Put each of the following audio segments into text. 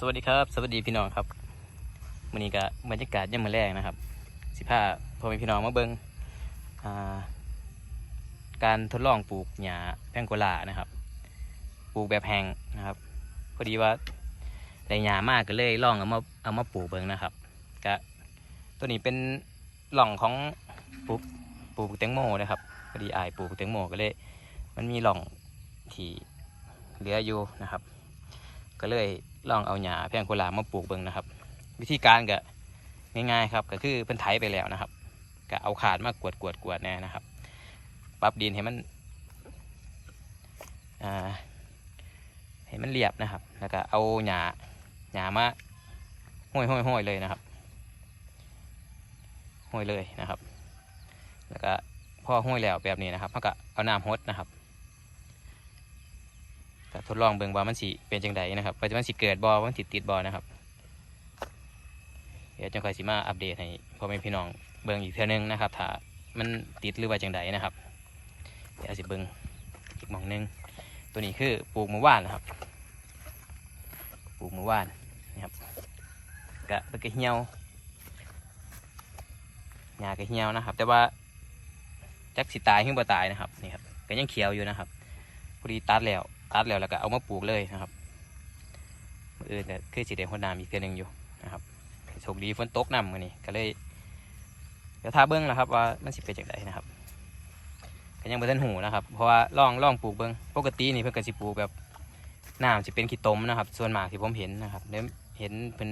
สวัสดีครับ สวัสดีพี่น้องครับวันนี้ก็บรรยากาศยามมื้อแรกนะครับ สิพาพอม่พี่น้องมาเบิงอ่าการทดลองปลูกหญ้าแพงโกลานะครับ ปลูกแบบแห้งนะครับ พอดีว่าได้หญ้ามากก็เลยลองเอามาเอามาปลูกเบิงนะครับก็ตัวนี้เป็นหล่องของปลูกปลูกแตงโมนะครับพอดีอายปลูกแตงโมก็เลย มันมีหล่องที่เหลืออยู่นะครับ ก็เลย ลองเอาหญ้าแพงโกลามาปลูกเบิ่งนะครับ วิธีการก็ง่ายๆครับก็คือเพิ่นไถไปแล้วนะครับก็เอาขาดมากวดกวดกวดแน่นะครับปรับดินให้มันอ่าให้มันเรียบนะครับ แล้วก็เอาหญ้าหญ้ามาห้อยห้อยห้อยเลยนะครับห้อยเลยนะครับ แล้วก็พอห้อยแล้วแบบนี้นะครับเขาก็เอาน้ำหดนะครับ ก็ทดลองเบิ่งว่ามันสิเป็นจังไดนะครับว่าจะมันสิเกิดบ่ว่ามันสิติดบ่นะครับเดี๋ยวจังค่อยสิมาอัปเดตให้พ่อแม่พี่น้องเบิ่งอีกเทื่อนึงนะครับถ้ามันติดหรือว่าจังไดนะครับเดี๋ยวสิเบิ่งอีกมองหนึงตัวนี้คือปลูกมื่อวานนะครับ ปลูกมื่อวานนะครับกะเป็นกระเหี่ยวหญ้ากระเหี่ยวนะครับ แต่ว่าจักสิตายขึ้นบ่ตายนะครับนี่ครับก็ยังเขียวอยู่นะครับพอดีตัดแล้ว ตัดแล้วแล้วก็เอามาปลูกเลยนะครับมืออื่นก็คือสีแดงคนน้ำอีกเทื่อหนึงอยู่นะครับโชคดีฝนตกน้ำมือนี้ก็เลยเดี๋ยวทาเบิ้งแล้วครับ ว่ามันสิเป็นจากไดนนะครับก็ยังบ่ทันหูนะครับเพราะว่าลองลองปลูกเบิ้งปกตินี่เพิ่นก็สิปลูกแบบน้ำสิเป็นขี้ตมนะครับ ส่วนมากที่ผมเห็นนะครับเดี๋ยวเห็นเพิ่น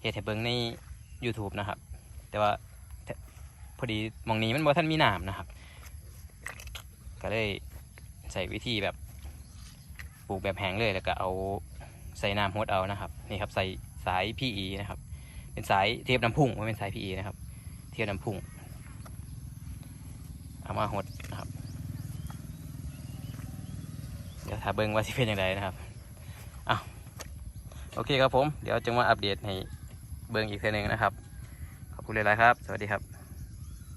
เฮ็ดให้เบิ้งใน YouTube นะครับ แต่ว่าพอดีมองนี้มันบ่ทันมีน้ำนะครับ ก็เลยใส่วิธีแบบ ปลูกแบบแห้งเลยแล้วก็เอาใส่น้ำฮดเอานะครับนี่ครับใส่สาย PE นะครับ เป็นสายเทียบน้ำพุ่งไม่เป็นสาย PE นะครับ เทียบน้ำพุ่งเอามาหดนะครับเดี๋ยวถ้าเบิ้งว่าสิเป็นอย่างไรนะครับอ้าวโอเคครับผม เดี๋ยวจะมาอัปเดตให้เบิ้งอีกเทีนึงนะครับ ขอบคุณเลยละครับ สวัสดีครับ